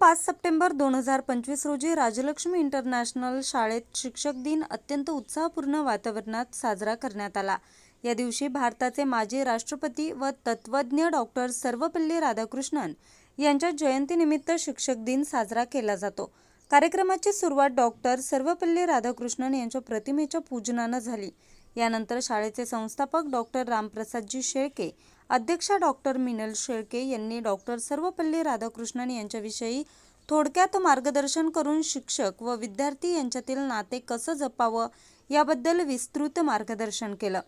पाच सप्टेंबर दोन हजार पंचवीस रोजी राजलक्ष्मी इंटरनॅशनल शाळेत शिक्षक दिन अत्यंत उत्साहपूर्ण वातावरणात साजरा करण्यात आला. या दिवशी भारताचे माजी राष्ट्रपती व तत्वज्ञ डॉक्टर सर्वपल्ली राधाकृष्णन यांच्या जयंतीनिमित्त शिक्षक दिन साजरा केला जातो. कार्यक्रमाची सुरुवात डॉक्टर सर्वपल्ली राधाकृष्णन यांच्या प्रतिमेच्या पूजनानं झाली. यानंतर शाळेचे संस्थापक डॉक्टर रामप्रसादजी शेळके अध्यक्षा डॉक्टर मिनल शेळके यांनी डॉक्टर सर्वपल्ली राधाकृष्णन यांच्याविषयी थोडक्यात मार्गदर्शन करून शिक्षक व विद्यार्थी यांच्यातील नाते कसं जपावं याबद्दल विस्तृत मार्गदर्शन केलं.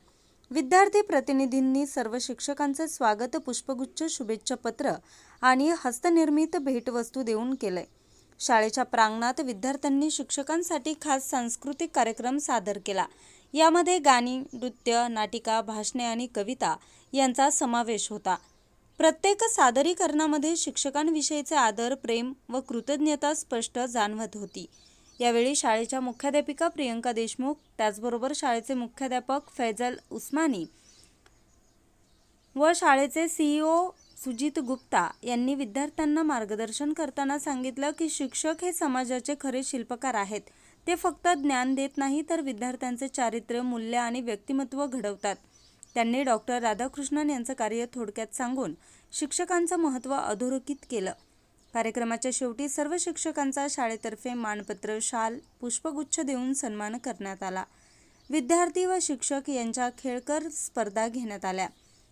विद्यार्थी प्रतिनिधींनी सर्व शिक्षकांचे स्वागत पुष्पगुच्छ शुभेच्छा पत्र आणि हस्तनिर्मित भेटवस्तू देऊन केलंय. शाळेच्या प्रांगणात विद्यार्थ्यांनी शिक्षकांसाठी खास सांस्कृतिक कार्यक्रम सादर केला. यामध्ये गाणी नृत्य नाटिका भाषणे आणि कविता यांचा समावेश होता. प्रत्येक सादरीकरणामध्ये शिक्षकांविषयीचे आदर प्रेम व कृतज्ञता स्पष्ट जाणवत होती. यावेळी शाळेच्या मुख्याध्यापिका प्रियंका देशमुख त्याचबरोबर शाळेचे मुख्याध्यापक फैजल उस्मानी व शाळेचे सीईओ सुजित गुप्ता यांनी विद्यार्थ्यांना मार्गदर्शन करताना सांगितलं की शिक्षक हे समाजाचे खरे शिल्पकार आहेत. ते फक्त ज्ञान देत नाही तर विद्यार्थ्यांचे चारित्र्य मूल्य आणि व्यक्तिमत्व घडवतात. त्यांनी डॉक्टर राधाकृष्णन यांचं कार्य थोडक्यात सांगून शिक्षकांचं महत्त्व अधोरेखित केलं. कार्यक्रमाच्या शेवटी सर्व शिक्षकांचा शाळेतर्फे मानपत्र शाल पुष्पगुच्छ देऊन सन्मान करण्यात आला. विद्यार्थी व शिक्षक यांच्या खेळकर स्पर्धा घेण्यात आल्या.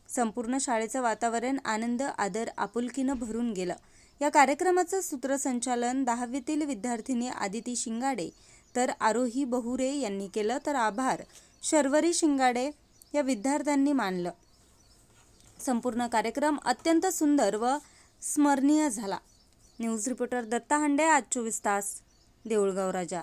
संपूर्ण शाळेचं वातावरण आनंद आदर आपुलकीनं भरून गेलं. या कार्यक्रमाचं सूत्रसंचालन दहावीतील विद्यार्थिनी आदिती शिंगाडे तर आरोही बहुरे यांनी केलं तर आभार. शर्वरी शिंगाडे या विद्यार्थ्यांनी मानलं. संपूर्ण कार्यक्रम अत्यंत सुंदर व स्मरणीय झाला. न्यूज रिपोर्टर दत्ता हांडे आज चोवीस तास देऊळगाव राजा.